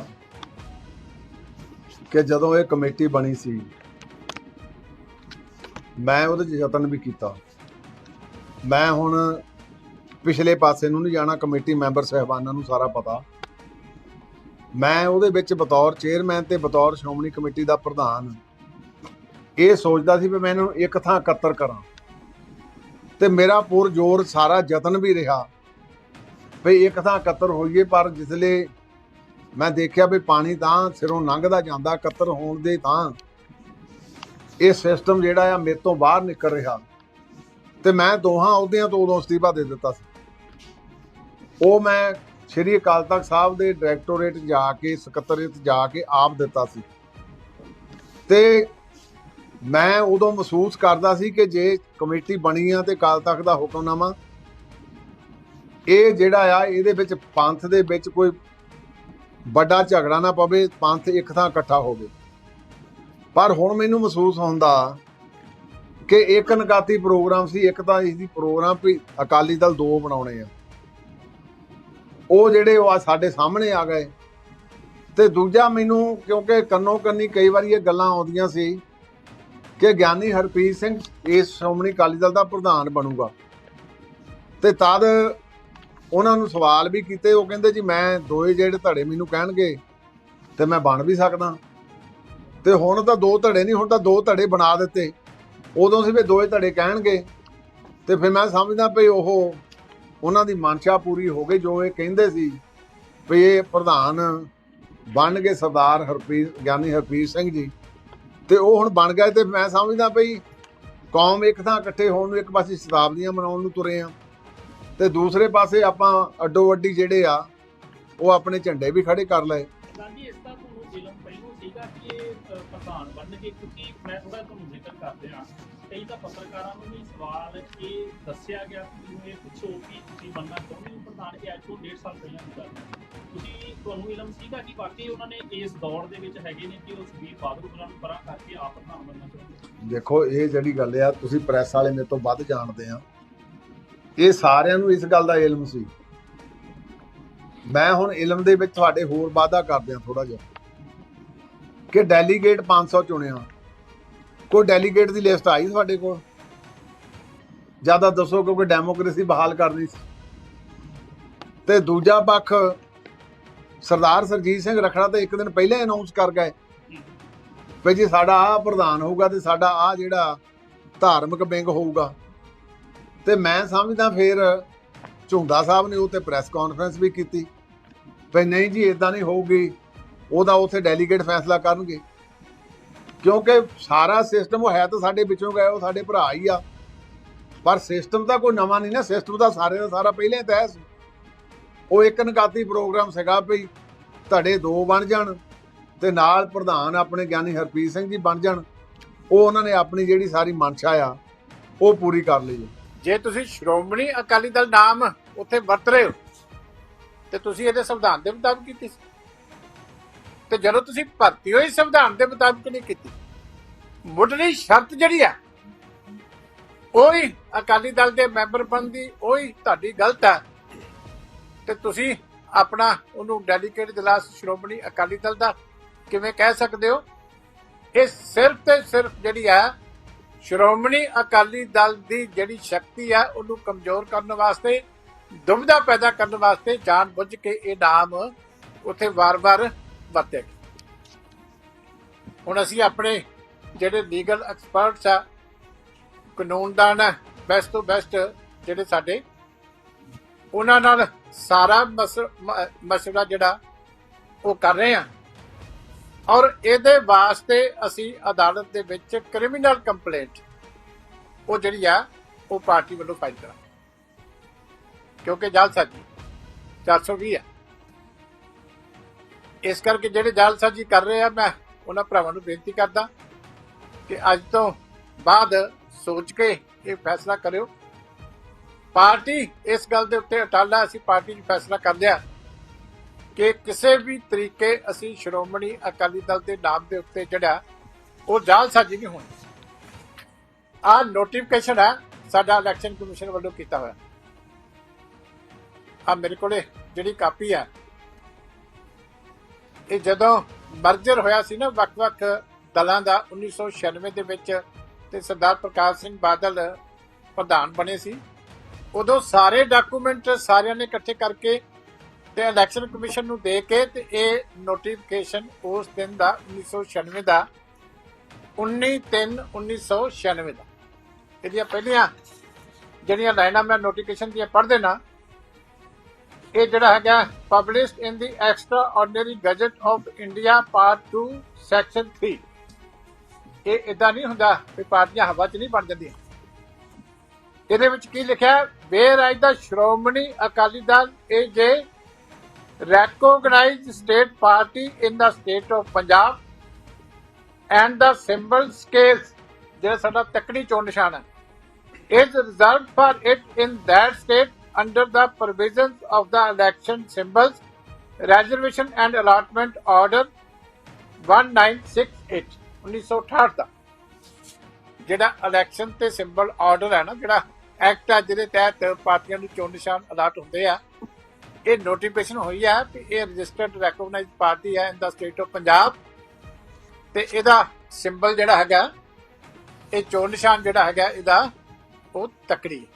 ਕਿ ਜਦੋਂ ਇਹ ਕਮੇਟੀ ਬਣੀ ਸੀ, ਮੈਂ ਉਹਦੇ 'ਚ ਯਤਨ ਵੀ ਕੀਤਾ। ਮੈਂ ਹੁਣ ਪਿਛਲੇ ਪਾਸੇ ਨੂੰ ਨਹੀਂ ਜਾਣਾ, ਕਮੇਟੀ ਮੈਂਬਰ ਸਹਿਬਾਨਾਂ ਨੂੰ ਸਾਰਾ ਪਤਾ। ਮੈਂ ਉਹਦੇ ਵਿੱਚ ਬਤੌਰ ਚੇਅਰਮੈਨ ਤੇ ਬਤੌਰ ਸ਼੍ਰੋਮਣੀ ਕਮੇਟੀ ਦਾ ਪ੍ਰਧਾਨ। ਇਹ ਸੋਚਦਾ ਸੀ ਵੀ ਮੈਂ ਇਹਨੂੰ ਇੱਕ ਥਾਂ ਇਕੱਤਰ ਕਰਾਂ। ਤੇ ਮੇਰਾ ਪੂਰ ਜ਼ੋਰ ਸਾਰਾ ਯਤਨ ਵੀ ਰਿਹਾ। ਵੀ ਇੱਕ ਥਾਂ ਇਕੱਤਰ ਹੋਈਏ, ਪਰ ਜਿਸਲੇ ਮੈਂ ਦੇਖਿਆ ਵੀ ਪਾਣੀ ਤਾਂ ਸਿਰੋਂ ਲੰਘਦਾ ਜਾਂਦਾ, ਇਕੱਤਰ ਹੋਣ ਦੇ ਤਾਂ ਇਹ ਸਿਸਟਮ ਜਿਹੜਾ ਆ ਮੇਰੇ ਤੋਂ ਬਾਹਰ ਨਿਕਲ ਰਿਹਾ। ਤੇ ਮੈਂ ਦੋਹਾਂ ਅਹੁਦਿਆਂ ਤੋਂ ਉਦੋਂ ਅਸਤੀਫਾ ਦੇ ਦਿੱਤਾ ਸੀ। ਉਹ ਮੈਂ ਸ਼੍ਰੀ ਅਕਾਲ ਤਖਤ ਸਾਹਿਬ ਦੇ ਡਾਇਰੈਕਟੋਰੇਟ ਜਾ ਕੇ ਸਕੱਤਰੇਤ ਜਾ ਕੇ ਆਪ ਦਿੱਤਾ ਸੀ। ਤੇ ਮੈਂ ਉਦੋਂ ਮਹਿਸੂਸ ਕਰਦਾ ਸੀ ਕਿ ਜੇ ਕਮੇਟੀ ਬਣੀ ਆ ਤੇ ਅਕਾਲ ਤਖਤ ਦਾ ਹੁਕਮਨਾਮਾ ਇਹ ਜਿਹੜਾ ਆ, ਇਹਦੇ ਵਿੱਚ ਪੰਥ ਦੇ ਵਿੱਚ ਕੋਈ ਵੱਡਾ ਝਗੜਾ ਨਾ ਪਵੇ, ਪੰਥ ਇੱਕ ਥਾਂ ਇਕੱਠਾ ਹੋਵੇ। ਪਰ ਹੁਣ ਮੈਨੂੰ ਮਹਿਸੂਸ ਹੁੰਦਾ ਕਿ ਇੱਕ ਨਗਾਤੀ ਪ੍ਰੋਗਰਾਮ ਸੀ, ਇੱਕ ਤਾਂ ਇਸ ਦੀ ਪ੍ਰੋਗਰਾਮ ਵੀ ਅਕਾਲੀ ਦਲ ਦੋ ਬਣਾਉਣੇ ਆ। ਉਹ ਜਿਹੜੇ ਉਹ ਆ ਸਾਡੇ ਸਾਹਮਣੇ ਆ ਗਏ। ਤੇ ਦੂਜਾ ਮੈਨੂੰ, ਕਿਉਂਕਿ ਕੰਨੋ ਕੰਨੀ ਕਈ ਵਾਰੀ ਇਹ ਗੱਲਾਂ ਆਉਂਦੀਆਂ ਸੀ ਕਿ ਗਿਆਨੀ ਹਰਪ੍ਰੀਤ ਸਿੰਘ ਇਸ ਸ਼੍ਰੋਮਣੀ ਅਕਾਲੀ ਦਲ ਦਾ ਪ੍ਰਧਾਨ ਬਣੂਗਾ। ਤੇ ਤਦ ਉਹਨਾਂ ਨੂੰ ਸਵਾਲ ਵੀ ਕੀਤੇ, ਉਹ ਕਹਿੰਦੇ ਜੀ ਮੈਂ ਦੋਏ ਜਿਹੜੇ ਧੜੇ ਮੈਨੂੰ ਕਹਿਣਗੇ ਤੇ ਮੈਂ ਬਣ ਵੀ ਸਕਦਾ। ਤੇ ਹੁਣ ਤਾਂ ਦੋ ਧੜੇ ਨਹੀਂ, ਹੁਣ ਤਾਂ ਦੋ ਧੜੇ ਬਣਾ ਦਿੱਤੇ। ਉਦੋਂ ਸੀ ਵੀ ਦੋਏ ਧੜੇ ਕਹਿਣਗੇ। ਤੇ ਫਿਰ ਮੈਂ ਸਮਝਦਾ ਵੀ ਉਹ ਉਹਨਾਂ ਦੀ ਮਨਸ਼ਾ ਪੂਰੀ ਹੋ ਗਈ, ਜੋ ਇਹ ਕਹਿੰਦੇ ਸੀ ਵੀ ਇਹ ਪ੍ਰਧਾਨ ਬਣ ਗਏ ਸਰਦਾਰ ਹਰਪ੍ਰੀਤ, ਗਿਆਨੀ ਹਰਪ੍ਰੀਤ ਸਿੰਘ ਜੀ। ਤੇ ਉਹ ਹੁਣ ਬਣ ਗਏ ਤੇ ਮੈਂ ਸਮਝਦਾ ਵੀ ਕੌਮ ਇੱਕ ਥਾਂ ਇਕੱਠੇ ਹੋਣ ਨੂੰ ਇੱਕ ਪਾਸੇ ਸ਼ਤਾਬਦੀਆਂ ਮਨਾਉਣ ਨੂੰ ਤੁਰੇ ਆ। ਤੇ ਦੂਸਰੇ ਪਾਸੇ ਆਪਾਂ ਅੱਡੋ ਅੱਡੀ ਜਿਹੜੇ ਆ ਉਹ ਆਪਣੇ ਝੰਡੇ ਵੀ ਖੜੇ ਕਰ ਲਏ। ਗਾਂਧੀ ਇਸ ਦਾ ਤੁਹਾਨੂੰ ਇਲਮ ਪਹਿਲੋਂ ਸੀਗਾ ਕਿ ਇਹ ਅ, ਪ੍ਰਧਾਨ ਬਣਨਗੇ ਕਿਉਂਕਿ ਮੈਂ ਥੋੜਾ ਤੁਹਾਨੂੰ ਜ਼ਿਕਰ ਕਰਦੇ ਹਾਂ ਕਈ ਤਾਂ ਪੱਤਰਕਾਰਾਂ ਨੂੰ ਵੀ ਸਵਾਲ ਇਹ ਦੱਸਿਆ ਗਿਆ ਕਿ ਮੈਨੂੰ ਇਹ ਪੁੱਛੋ ਕਿ ਤੁਸੀਂ ਬਣਨਾ ਚਾਹੁੰਦੇ ਹੋ ਪ੍ਰਧਾਨ ਇਹ ਅੱਜ ਤੋਂ 1.5 ਸਾਲ ਪਹਿਲਾਂ ਦੀ ਗੱਲ ਹੈ। ਤੁਸੀਂ ਤੁਹਾਨੂੰ ਇਲਮ ਸੀਗਾ ਕਿ ਵਾਕਈ ਉਹਨਾਂ ਨੇ ਇਸ ਦੌੜ ਦੇ ਵਿੱਚ ਹੈਗੇ ਨੇ ਕਿ ਉਹ ਸੁਖਬੀਰ ਬਾਦਲ ਉਹਨਾਂ ਨੂੰ ਪਰਾਂ ਕਰਕੇ ਆਪ ਪ੍ਰਧਾਨ ਬਣਨਾ ਚਾਹੁੰਦੇ ਨੇ। ਦੇਖੋ ਇਹ ਜਿਹੜੀ ਗੱਲ ਆ ਤੁਸੀਂ ਪ੍ਰੈਸ ਵਾਲੇ ਮੇਰੇ ਤੋਂ ਵੱਧ ਜਾਣਦੇ ਆ। ਇਹ ਸਾਰਿਆਂ ਨੂੰ ਇਸ ਗੱਲ ਦਾ ਇਲਮ ਸੀ। ਮੈਂ ਹੁਣ ਇਲਮ ਦੇ ਵਿੱਚ ਤੁਹਾਡੇ ਹੋਰ ਵਾਅਦਾ ਕਰਦੇ ਆ ਥੋੜਾ ਜਿਹਾ ਕਿ ਡੈਲੀਗੇਟ 500 ਚੁਣਿਆ। ਕੋਈ ਡੈਲੀਗੇਟ ਦੀ ਲਿਸਟ ਆਈ ਤੁਹਾਡੇ ਕੋਲ? ਜ਼ਿਆਦਾ ਦੱਸੋ ਕਿਉਂਕਿ ਡੈਮੋਕ੍ਰੇਸੀ ਬਹਾਲ ਕਰਨੀ ਸੀ। ਤੇ ਦੂਜਾ ਪੱਖ ਸਰਦਾਰ ਸਰਜੀਤ ਸਿੰਘ ਰਖੜਾ ਤੇ ਇੱਕ ਦਿਨ ਪਹਿਲਾਂ ਅਨਾਉਂਸ ਕਰ ਗਏ ਵੀ ਜੀ ਸਾਡਾ ਆ ਪ੍ਰਧਾਨ ਹੋਊਗਾ ਤੇ ਸਾਡਾ ਆ ਜਿਹੜਾ ਧਾਰਮਿਕ ਵਿੰਗ ਹੋਊਗਾ। ਤੇ ਮੈਂ ਸਮਝਦਾ ਫਿਰ ਝੁੰਦਾ ਸਾਹਿਬ ਨੇ ਉੱਥੇ ਪ੍ਰੈਸ ਕਾਨਫਰੰਸ ਵੀ ਕੀਤੀ। ਵੀ ਨਹੀਂ ਜੀ ਇਦਾਂ ਨਹੀਂ ਹੋਊਗੀ। ਉਹਦਾ ਉੱਥੇ ਡੈਲੀਗੇਟ ਫੈਸਲਾ ਕਰਨਗੇ। ਕਿਉਂਕਿ ਸਾਰਾ ਸਿਸਟਮ ਉਹ ਹੈ ਤਾਂ ਸਾਡੇ ਵਿੱਚੋਂ ਗਏ, ਉਹ ਸਾਡੇ ਭਰਾ ਹੀ ਆ। ਪਰ ਸਿਸਟਮ ਤਾਂ ਕੋਈ ਨਵਾਂ ਨਹੀਂ ਨਾ ਸਿਸਟਮ ਤਾਂ ਸਾਰੇ ਦਾ ਸਾਰਾ ਪਹਿਲਾਂ ਹੀ ਤੈਅ ਸੀ। ਉਹ ਇੱਕ ਨਕਾਤੀ ਪ੍ਰੋਗਰਾਮ ਸੀਗਾ ਵੀ ਧੜੇ ਦੋ ਬਣ ਜਾਣ ਤੇ ਨਾਲ ਪ੍ਰਧਾਨ ਆਪਣੇ ਗਿਆਨੀ ਹਰਪ੍ਰੀਤ ਸਿੰਘ ਜੀ ਬਣ ਜਾਣ। ਉਹ ਉਹਨਾਂ ਨੇ ਆਪਣੀ ਜਿਹੜੀ ਸਾਰੀ ਮਨਸ਼ਾ ਆ, ਉਹ ਪੂਰੀ ਕਰ ਲਈ। ਜੇ ਤੁਸੀਂ ਸ਼੍ਰੋਮਣੀ ਅਕਾਲੀ ਦਲ ਨਾਮ ਉੱਥੇ ਵਰਤ ਰਹੇ ਹੋ, ਤੇ ਤੁਸੀਂ ਇਹਦੇ ਸੰਵਿਧਾਨ ਦੇ ਮੁਤਾਬਕ ਕੀਤੀ ਸੀ। ਤੇ ਜਦੋਂ ਤੁਸੀਂ ਭਰਤੀ ਹੋਈ ਸੰਵਿਧਾਨ ਦੇ ਮੁਤਾਬਕ ਨਹੀਂ ਕੀਤੀ, ਮੁੱਢਲੀ ਸ਼ਰਤ ਜਿਹੜੀ ਆ, ਉਹੀ ਅਕਾਲੀ ਦਲ ਦੇ ਮੈਂਬਰ ਬਣ ਦੀ ਉਹੀ ਤੁਹਾਡੀ ਗਲਤ ਹੈ ਤੇ ਤੁਸੀਂ ਆਪਣਾ ਉਹਨੂੰ ਡੈਲੀਕੇਟ ਜਲਾਸ ਸ਼੍ਰੋਮਣੀ ਅਕਾਲੀ ਦਲ ਦਾ ਕਿਵੇਂ ਕਹਿ ਸਕਦੇ ਹੋ? ਇਹ ਸਿਰਫ ਤੇ ਸਿਰਫ ਜਿਹੜੀ ਆ ਸ਼੍ਰੋਮਣੀ ਅਕਾਲੀ ਦਲ ਦੀ ਜਿਹੜੀ ਸ਼ਕਤੀ ਹੈ ਉਹਨੂੰ ਕਮਜ਼ੋਰ ਕਰਨ ਵਾਸਤੇ ਦੁਬਿਧਾ ਪੈਦਾ ਕਰਨ ਵਾਸਤੇ ਜਾਣ ਬੁੱਝ ਕੇ ਇਹ ਨਾਮ ਉੱਥੇ ਵਾਰ-ਵਾਰ ਵਰਤਿਆ ਹੁਣ ਅਸੀਂ ਆਪਣੇ ਜਿਹੜੇ ਲੀਗਲ ਐਕਸਪਰਟਸ ਆ, ਕਾਨੂੰਨਦਾਨ ਆ ਬੈਸਟ ਤੋਂ ਬੈਸਟ ਜਿਹੜੇ ਸਾਡੇ, ਉਹਨਾਂ ਨਾਲ ਸਾਰਾ ਮਸ- ਮ- ਮਸਲਾ ਜਿਹੜਾ ਉਹ ਕਰ ਰਹੇ ਆ। ਔਰ ਇਹਦੇ ਵਾਸਤੇ ਅਸੀਂ ਅਦਾਲਤ ਦੇ ਵਿੱਚ ਕ੍ਰਿਮੀਨਲ ਕੰਪਲੇਂਟ ਉਹ ਜਿਹੜੀ ਆ, ਉਹ ਪਾਰਟੀ ਵੱਲੋਂ ਫਾਈਲ ਕਰਾਂ ਕਿਉਂਕਿ ਜਲ ਜਾਲਸਾਜੀ 420 ਆ। ਇਸ ਕਰਕੇ ਜਿਹੜੇ ਜਲ ਸਾਜ਼ੀ ਕਰ ਰਹੇ ਆ, ਮੈਂ ਉਹਨਾਂ ਭਰਾਵਾਂ ਨੂੰ ਬੇਨਤੀ ਕਰਦਾ ਕਿ ਅੱਜ ਤੋਂ ਬਾਅਦ ਸੋਚ ਕੇ ਇਹ ਫੈਸਲਾ ਕਰਿਓ। ਪਾਰਟੀ ਇਸ ਗੱਲ ਦੇ ਉੱਤੇ ਅਟਾਲਾ ਅਸੀਂ ਪਾਰਟੀ 'ਚ ਫੈਸਲਾ ਕਰ ਲਿਆ। ਕਿ ਕਿਸੇ ਵੀ ਤਰੀਕੇ ਅਸੀਂ ਸ਼੍ਰੋਮਣੀ ਅਕਾਲੀ ਦਲ ਦੇ ਨਾਮ ਦੇ ਉੱਤੇ ਜਿਹੜਾ, ਉਹ ਜਾਲਸਾਜੀ ਨਹੀਂ ਹੋਣੀ। ਆ ਨੋਟੀਫਿਕੇਸ਼ਨ ਹੈ, ਸਾਡਾ ਇਲੈਕਸ਼ਨ ਕਮਿਸ਼ਨ ਵੱਲੋਂ ਕੀਤਾ ਹੋਇਆ। ਆ ਮੇਰੇ ਕੋਲੇ ਜਿਹੜੀ ਕਾਪੀ ਹੈ, ਇਹ ਜਦੋਂ ਮਰਜਰ ਹੋਇਆ ਸੀ ਨਾ ਵੱਖ-ਵੱਖ ਦਲਾਂ ਦਾ 1996 ਦੇ ਵਿੱਚ, ਤੇ ਸਰਦਾਰ ਪ੍ਰਕਾਸ਼ ਸਿੰਘ ਬਾਦਲ ਪ੍ਰਧਾਨ ਬਣੇ ਸੀ, ਉਦੋਂ ਸਾਰੇ ਡਾਕੂਮੈਂਟ ਸਾਰਿਆਂ ਨੇ ਇਕੱਠੇ ਕਰਕੇ ਤੇ ਇਲੈਕਸ਼ਨ ਕਮਿਸ਼ਨ ਨੂੰ ਦੇ ਕੇ ਤੇ ਇਹ ਨੋਟੀਫਿਕੇਸ਼ਨ ਉਸ ਦਿਨ ਦਾ 1996 ਦਾ 19/3/1996 ਦਾ। ਇਹਦੀਆਂ ਪਹਿਲੀਆਂ ਜਿਹੜੀਆਂ ਲਾਈਨਾਂ ਮੈਂ ਨੋਟੀਫਿਕੇਸ਼ਨ ਦੀਆਂ ਪੜ੍ਹ ਦੇਣਾ ਇਹ ਜਿਹੜਾ ਹੈਗਾ published in the extraordinary gazette of India part 2 section 3 ਇਹ ਇਦਾਂ ਨਹੀਂ ਹੁੰਦਾ ਵੀ ਪਾਰਟੀਆਂ ਹਵਾ 'ਚ ਨਹੀਂ ਬਣ ਜਾਂਦੀਆਂ। ਇਹਦੇ ਵਿੱਚ ਕੀ ਲਿਖਿਆ wherein the Shiromani Akali Dal is a recognized state party in the state of Punjab and the symbol scales ਜਿਹੜਾ ਸਾਡਾ ਤੱਕੜੀ ਚੋਣ ਨਿਸ਼ਾਨ ਹੈ is reserved for it in that state under the provisions of the election symbols reservation and allotment order 1968 1968 ਦਾ ਜਿਹੜਾ election ਤੇ symbol order ਹੈ ਨਾ ਜਿਹੜਾ ਐਕਟ ਹੈ ਜਿਹਦੇ ਤਹਿਤ ਪਾਰਟੀਆਂ ਨੂੰ ਚੋਣ ਨਿਸ਼ਾਨ ਅਲਾਟ ਹੁੰਦੇ ਆ ਇਹ ਨੋਟੀਫਿਕੇਸ਼ਨ ਹੋਈ ਹੈ ਕਿ ਇਹ ਰਜਿਸਟਰਡ ਰੈਕਗਨਾਈਜ਼ਡ ਪਾਰਟੀ ਹੈ in the state of Punjab ਤੇ ਇਹਦਾ ਸਿੰਬਲ ਜਿਹੜਾ ਹੈਗਾ, ਇਹ ਚੋਣ ਨਿਸ਼ਾਨ ਜਿਹੜਾ ਹੈਗਾ, ਇਹਦਾ ਉਹ ਤਕੜੀ।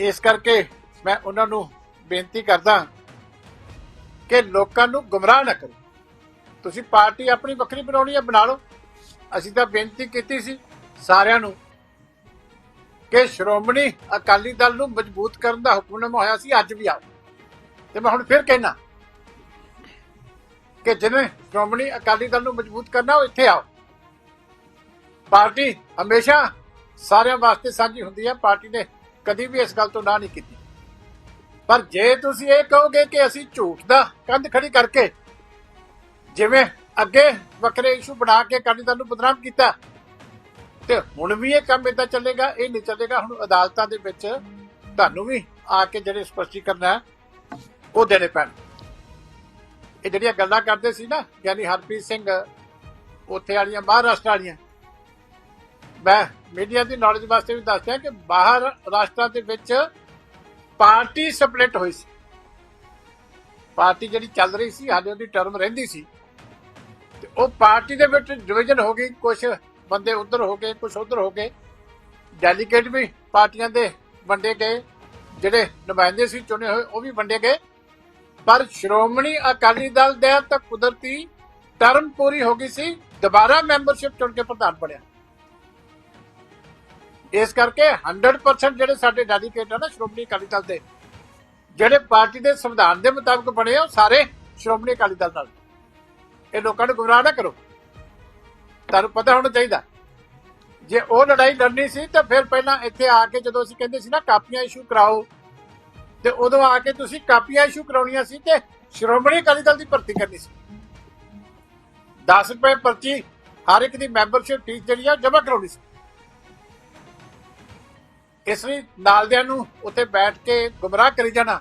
ਇਸ ਕਰਕੇ ਮੈਂ ਉਹਨਾਂ ਨੂੰ ਬੇਨਤੀ ਕਰਦਾ ਕਿ ਲੋਕਾਂ ਨੂੰ ਗੁੰਮਰਾਹ ਨਾ ਕਰੋ। ਤੁਸੀਂ ਪਾਰਟੀ ਆਪਣੀ ਵੱਖਰੀ ਬਣਾਉਣੀ ਹੈ ਬਣਾ ਲਓ। ਅਸੀਂ ਤਾਂ ਬੇਨਤੀ ਕੀਤੀ ਸੀ ਸਾਰਿਆਂ ਨੂੰ ਕਿ ਸ਼੍ਰੋਮਣੀ ਅਕਾਲੀ ਦਲ ਨੂੰ ਮਜ਼ਬੂਤ ਕਰਨ ਦਾ ਹੁਕਮਨਾਮਾ ਹੋਇਆ ਸੀ, ਅੱਜ ਵੀ ਆਓ। ਤੇ ਮੈਂ ਹੁਣ ਫਿਰ ਕਹਿਣਾ ਕਿ ਜਿਹਨੇ ਸ਼੍ਰੋਮਣੀ ਅਕਾਲੀ ਦਲ ਨੂੰ ਮਜ਼ਬੂਤ ਕਰਨਾ, ਉਹ ਇੱਥੇ ਆਓ। ਪਾਰਟੀ ਹਮੇਸ਼ਾ ਸਾਰਿਆਂ ਵਾਸਤੇ ਸਾਂਝੀ ਹੁੰਦੀ ਹੈ, ਪਾਰਟੀ ਨੇ ਕਦੀ ਵੀ ਇਸ ਗੱਲ ਤੋਂ ਨਾ ਨਹੀਂ ਕੀਤੀ। ਪਰ ਜੇ ਤੁਸੀਂ ਇਹ ਕਹੋਗੇ ਕਿ ਅਸੀਂ ਝੂਠ ਦਾ ਕੰਧ ਖੜੀ ਕਰਕੇ ਜਿਵੇਂ ਅੱਗੇ ਵੱਖਰੇ ਇਸ਼ੂ ਬਣਾ ਕੇ ਅਕਾਲੀ ਦਲ ਨੂੰ ਬਦਨਾਮ ਕੀਤਾ ਤੇ ਹੁਣ ਵੀ ਇਹ ਕੰਮ ਇਦਾਂ ਚੱਲੇਗਾ, ਇਹ ਨਹੀਂ ਚੱਲੇਗਾ, ਹੁਣ ਅਦਾਲਤਾਂ ਦੇ ਵਿੱਚ ਤੁਹਾਨੂੰ ਵੀ ਆ ਕੇ ਜਿਹੜੇ ਸਪਸ਼ਟੀਕਰਨ ਹੈ, ਉਹ ਦੇਣੇ ਪੈਣ। ਇਹ ਜਿਹੜੀਆਂ ਗੱਲਾਂ ਕਰਦੇ ਸੀ ਨਾ, ਯਾਨੀ ਹਰਪ੍ਰੀਤ ਸਿੰਘ, ਉੱਥੇ ਵਾਲੀਆਂ, ਮਹਾਰਾਸ਼ਟਰ ਵਾਲੀਆਂ। ਮੈਂ ਮੀਡੀਆ ਦੀ ਨੌਲੇਜ ਵਾਸਤੇ ਵੀ ਦੱਸਦਾ ਕਿ ਬਾਹਰ ਰਾਸ਼ਟਰਾਂ ਦੇ ਵਿੱਚ ਪਾਰਟੀ ਸਪਲਿਟ ਹੋਈ ਸੀ। ਪਾਰਟੀ ਜਿਹੜੀ ਚੱਲ ਰਹੀ ਸੀ, ਹਾਲੇ ਉਹਦੀ ਟਰਮ ਰਹਿੰਦੀ ਸੀ। ਤੇ ਉਹ ਪਾਰਟੀ ਦੇ ਵਿੱਚ ਡਿਵੀਜ਼ਨ ਹੋ ਗਈ ਕੁਝ ਬੰਦੇ ਉਧਰ ਹੋ ਗਏ ਕੁਝ ਉਧਰ ਹੋ ਗਏ। ਡੈਲੀਗੇਟ ਵੀ ਪਾਰਟੀਆਂ ਦੇ ਵੰਡੇ ਗਏ, ਜਿਹੜੇ ਨੁਮਾਇੰਦੇ ਸੀ ਚੁਣੇ ਹੋਏ, ਉਹ ਵੀ ਵੰਡੇ ਗਏ। ਪਰ ਸ਼੍ਰੋਮਣੀ ਅਕਾਲੀ ਦਲ ਦੇ ਤਾਂ ਕੁਦਰਤੀ ਟਰਮ ਪੂਰੀ ਹੋ ਗਈ ਸੀ, ਦੁਬਾਰਾ ਮੈਂਬਰਸ਼ਿਪ ਚੁਣ ਕੇ ਪ੍ਰਧਾਨ ਬਣਿਆ। ਇਸ ਕਰਕੇ 100% ਜਿਹੜੇ ਸਾਡੇ ਡੈਲੀਗੇਟ ਆ ਨਾ ਸ਼੍ਰੋਮਣੀ ਅਕਾਲੀ ਦਲ ਦੇ, ਜਿਹੜੇ ਪਾਰਟੀ ਦੇ ਸੰਵਿਧਾਨ ਦੇ ਮੁਤਾਬਕ ਬਣੇ ਉਹ ਸਾਰੇ ਸ਼੍ਰੋਮਣੀ ਅਕਾਲੀ ਦਲ ਨਾਲ। ਇਹ ਲੋਕਾਂ ਨੂੰ ਗੁੰਮਰਾਹ ਨਾ ਕਰੋ। ਤੁਹਾਨੂੰ ਪਤਾ ਹੋਣਾ ਚਾਹੀਦਾ। ਜੇ ਉਹ ਲੜਾਈ ਲੜਨੀ ਸੀ, ਤਾਂ ਫਿਰ ਪਹਿਲਾਂ ਇੱਥੇ ਆ ਕੇ ਜਦੋਂ ਅਸੀਂ ਕਹਿੰਦੇ ਸੀ ਨਾ, ਕਾਪੀਆਂ ਇਸ਼ੂ ਕਰਾਓ, ਤੇ ਉਦੋਂ ਆ ਕੇ ਤੁਸੀਂ ਕਾਪੀਆਂ ਇਸ਼ੂ ਕਰਾਉਣੀਆਂ ਸੀ ਤੇ ਸ਼੍ਰੋਮਣੀ ਅਕਾਲੀ ਦਲ ਦੀ ਭਰਤੀ ਕਰਨੀ ਸੀ। 10 ਰੁਪਏ ਪਰਚੀ ਹਰ ਇੱਕ ਦੀ ਮੈਂਬਰਸ਼ਿਪ ਫੀਸ ਜਿਹੜੀ ਆ ਜਮ੍ਹਾਂ ਕਰਾਉਣੀ ਸੀ। ਇਸ ਲਈ ਨਾਲਦਿਆਂ ਨੂੰ ਉੱਥੇ ਬੈਠ ਕੇ ਗੁੰਮਰਾਹ ਕਰੀ ਜਾਣਾ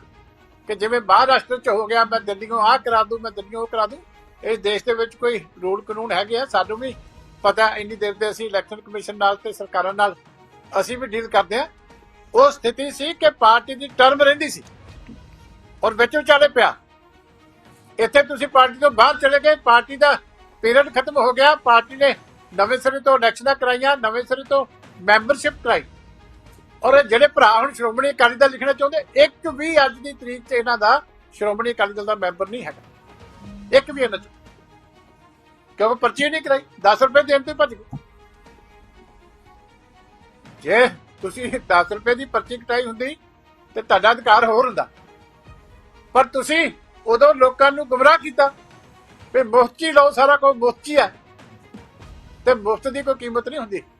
ਕਿ ਜਿਵੇਂ ਮਹਾਰਾਸ਼ਟਰ ਚ ਹੋ ਗਿਆ, ਮੈਂ ਦਿੱਲੀੋਂ ਆਹ ਕਰਾ ਦੂੰ, ਮੈਂ ਦਿੱਲੀੋਂ ਉਹ ਕਰਾ ਦੂੰ, ਇਸ ਦੇਸ਼ ਦੇ ਵਿੱਚ ਕੋਈ ਰੂਲ ਕਾਨੂੰਨ ਹੈਗੇ ਆ, ਸਾਨੂੰ ਵੀ ਪਤਾ ਇੰਨੀ ਦੇਰ ਦੇ ਅਸੀਂ ਇਲੈਕਸ਼ਨ ਕਮਿਸ਼ਨ ਨਾਲ ਤੇ ਸਰਕਾਰਾਂ ਨਾਲ ਅਸੀਂ ਵੀ ਡੀਲ ਕਰਦੇ ਆ ਉਹ ਸਥਿਤੀ ਸੀ ਕਿ ਪਾਰਟੀ ਦੀ ਟਰਮ ਰਹਿੰਦੀ ਸੀ ਔਰ ਵਿੱਚ ਵਿਚਾਲੇ ਪਿਆ। ਇੱਥੇ ਤੁਸੀਂ ਪਾਰਟੀ ਤੋਂ ਬਾਹਰ ਚਲੇ ਗਏ, ਪਾਰਟੀ ਦਾ ਪੀਰੀਅਡ ਖਤਮ ਹੋ ਗਿਆ, ਪਾਰਟੀ ਨੇ ਨਵੇਂ ਸਿਰੇ ਤੋਂ ਇਲੈਕਸ਼ਨਾਂ ਕਰਾਈਆਂ, ਨਵੇਂ ਸਿਰੇ ਤੋਂ ਮੈਂਬਰਸ਼ਿਪ ਕਰਾਈ। ਔਰ ਇਹ ਜਿਹੜੇ ਭਰਾ ਹੁਣ ਸ਼੍ਰੋਮਣੀ ਅਕਾਲੀ ਦਲ ਲਿਖਣਾ ਚਾਹੁੰਦੇ, ਇੱਕ ਵੀ ਅੱਜ ਦੀ ਤਰੀਕ 'ਚ ਇਹਨਾਂ ਦਾ ਸ਼੍ਰੋਮਣੀ ਅਕਾਲੀ ਦਲ ਦਾ ਮੈਂਬਰ ਨਹੀਂ ਹੈਗਾ। ਇੱਕ ਵੀ ਇਹਨਾਂ 'ਚ। ਕਿਉਂਕਿ ਪਰਚੀ ਨਹੀਂ ਕਰਾਈ? 10 ਰੁਪਏ ਦੇਣ ਤੇ ਭੱਜ ਗਏ। ਜੇ ਤੁਸੀਂ 10 ਰੁਪਏ ਦੀ ਪਰਚੀ ਕਟਾਈ ਹੁੰਦੀ ਤੇ ਤੁਹਾਡਾ ਅਧਿਕਾਰ ਹੋਰ ਹੁੰਦਾ। ਪਰ ਤੁਸੀਂ ਉਦੋਂ ਲੋਕਾਂ ਨੂੰ ਗੁੰਮਰਾਹ ਕੀਤਾ ਵੀ ਮੁਫਤ ਹੀ ਲਓ, ਸਾਰਾ ਕੁਝ ਮੁਫਤ ਹੀ ਹੈ। ਤੇ ਮੁਫਤ ਦੀ ਕੋਈ ਕੀਮਤ ਨਹੀਂ ਹੁੰਦੀ।